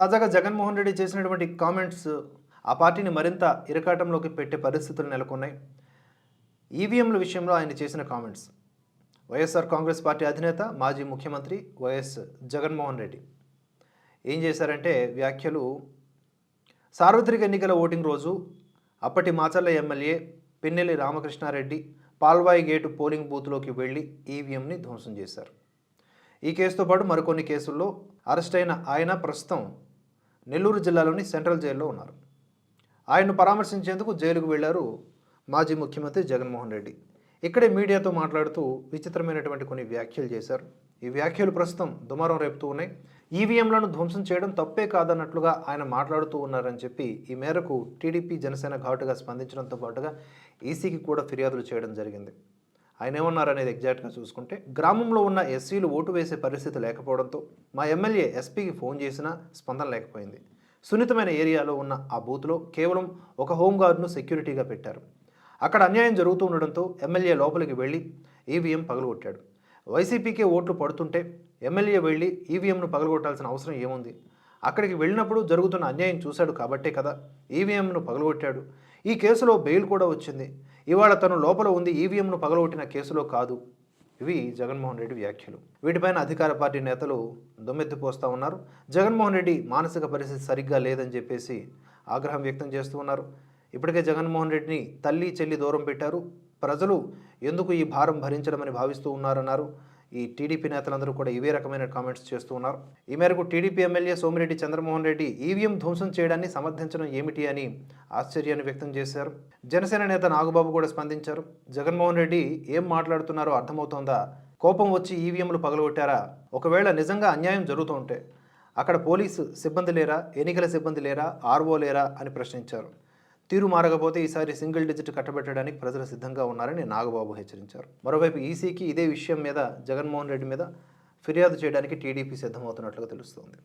తాజాగా జగన్మోహన్ రెడ్డి చేసినటువంటి కామెంట్స్ ఆ పార్టీని మరింత ఇరకాటంలోకి పెట్టే పరిస్థితులు నెలకొన్నాయి. ఈవీఎంల విషయంలో ఆయన చేసిన కామెంట్స్. వైఎస్ఆర్ కాంగ్రెస్ పార్టీ అధినేత మాజీ ముఖ్యమంత్రి వైఎస్ జగన్మోహన్ రెడ్డి. ఏం చేశారంటే వ్యాఖ్యలు. సార్వత్రిక ఎన్నికల ఓటింగ్ రోజు అప్పటి Macherla MLA Pinnelli Ramakrishna Reddy Palvai gate polling బూత్లోకి వెళ్ళి ఈవీఎంని ధ్వంసం చేశారు. ఈ కేసుతో పాటు మరికొన్ని కేసుల్లో అరెస్ట్ అయిన ఆయన ప్రస్తుతం నెల్లూరు జిల్లాలోని సెంట్రల్ జైల్లో ఉన్నారు. ఆయన్ను పరామర్శించేందుకు జైలుకు వెళ్ళారు మాజీ ముఖ్యమంత్రి జగన్మోహన్ రెడ్డి. ఇక్కడే మీడియాతో మాట్లాడుతూ విచిత్రమైనటువంటి కొన్ని వ్యాఖ్యలు చేశారు. ఈ వ్యాఖ్యలు ప్రస్తుతం దుమారం రేపుతూ ఉన్నాయి. ఈవీఎంలను ధ్వంసం చేయడం తప్పే కాదన్నట్లుగా ఆయన మాట్లాడుతూ ఉన్నారని చెప్పి ఈ మేరకు టీడీపీ జనసేన ఘాటుగా స్పందించడంతో పాటుగా ఈసీకి కూడా ఫిర్యాదులు చేయడం జరిగింది. ఆయన ఏమన్నారనేది ఎగ్జాక్ట్గా చూసుకుంటే గ్రామంలో ఉన్న ఎస్సీలు ఓటు వేసే పరిస్థితి లేకపోవడంతో మా ఎమ్మెల్యే ఎస్పీకి ఫోన్ చేసినా స్పందన లేకపోయింది. సున్నితమైన ఏరియాలో ఉన్న ఆ బూత్లో కేవలం ఒక హోంగార్డును సెక్యూరిటీగా పెట్టారు. అక్కడ అన్యాయం జరుగుతూ ఉండడంతో ఎమ్మెల్యే లోపలికి వెళ్ళి ఈవీఎం పగలగొట్టాడు. వైసీపీకే ఓట్లు పడుతుంటే ఎమ్మెల్యే వెళ్ళి ఈవీఎంను పగలగొట్టాల్సిన అవసరం ఏముంది? అక్కడికి వెళ్ళినప్పుడు జరుగుతున్న అన్యాయం చూశాడు కాబట్టే కదా ఈవీఎంను పగలగొట్టాడు. ఈ కేసులో బెయిల్ కూడా వచ్చింది. ఇవాళ తను లోపల ఉంది ఈవీఎంను పగలగొట్టిన కేసులో కాదు. ఇవి జగన్మోహన్ రెడ్డి వ్యాఖ్యలు. వీటిపైన అధికార పార్టీ నేతలు దుమ్మెత్తిపోస్తూ ఉన్నారు. జగన్మోహన్ రెడ్డి మానసిక పరిస్థితి సరిగ్గా లేదని చెప్పేసి ఆగ్రహం వ్యక్తం చేస్తూ ఉన్నారు. ఇప్పటికే జగన్మోహన్ రెడ్డిని తల్లి చెల్లి దూరం పెట్టారు. ప్రజలు ఎందుకు ఈ భారం భరించడమని భావిస్తూ ఉన్నారన్నారు. ఈ టీడీపీ నేతలందరూ కూడా ఇవే రకమైన కామెంట్స్ చేస్తూ ఉన్నారు. ఈ మేరకు TDP MLA Somireddy Chandramohan Reddy EVM ధ్వంసం చేయడాన్ని సమర్థించడం ఏమిటి అని ఆశ్చర్యాన్ని వ్యక్తం చేశారు. జనసేన నేత నాగబాబు కూడా స్పందించారు. జగన్మోహన్ రెడ్డి ఏం మాట్లాడుతున్నారో అర్థమవుతోందా? కోపం వచ్చి ఈవీఎంలు పగలగొట్టారా? ఒకవేళ నిజంగా అన్యాయం జరుగుతూ ఉంటే అక్కడ పోలీసు సిబ్బంది లేరా? ఎన్నికల సిబ్బంది లేరా? ఆర్ఓ లేరా? అని ప్రశ్నించారు. తీరు మారకపోతే ఈసారి సింగిల్ డిజిట్ కట్టబెట్టడానికి ప్రజలు సిద్ధంగా ఉన్నారని నాగబాబు హెచ్చరించారు. మరోవైపు ఈసీకి ఇదే విషయం మీద జగన్మోహన్ రెడ్డి మీద ఫిర్యాదు చేయడానికి టీడీపీ సిద్ధమవుతున్నట్లుగా తెలుస్తోంది.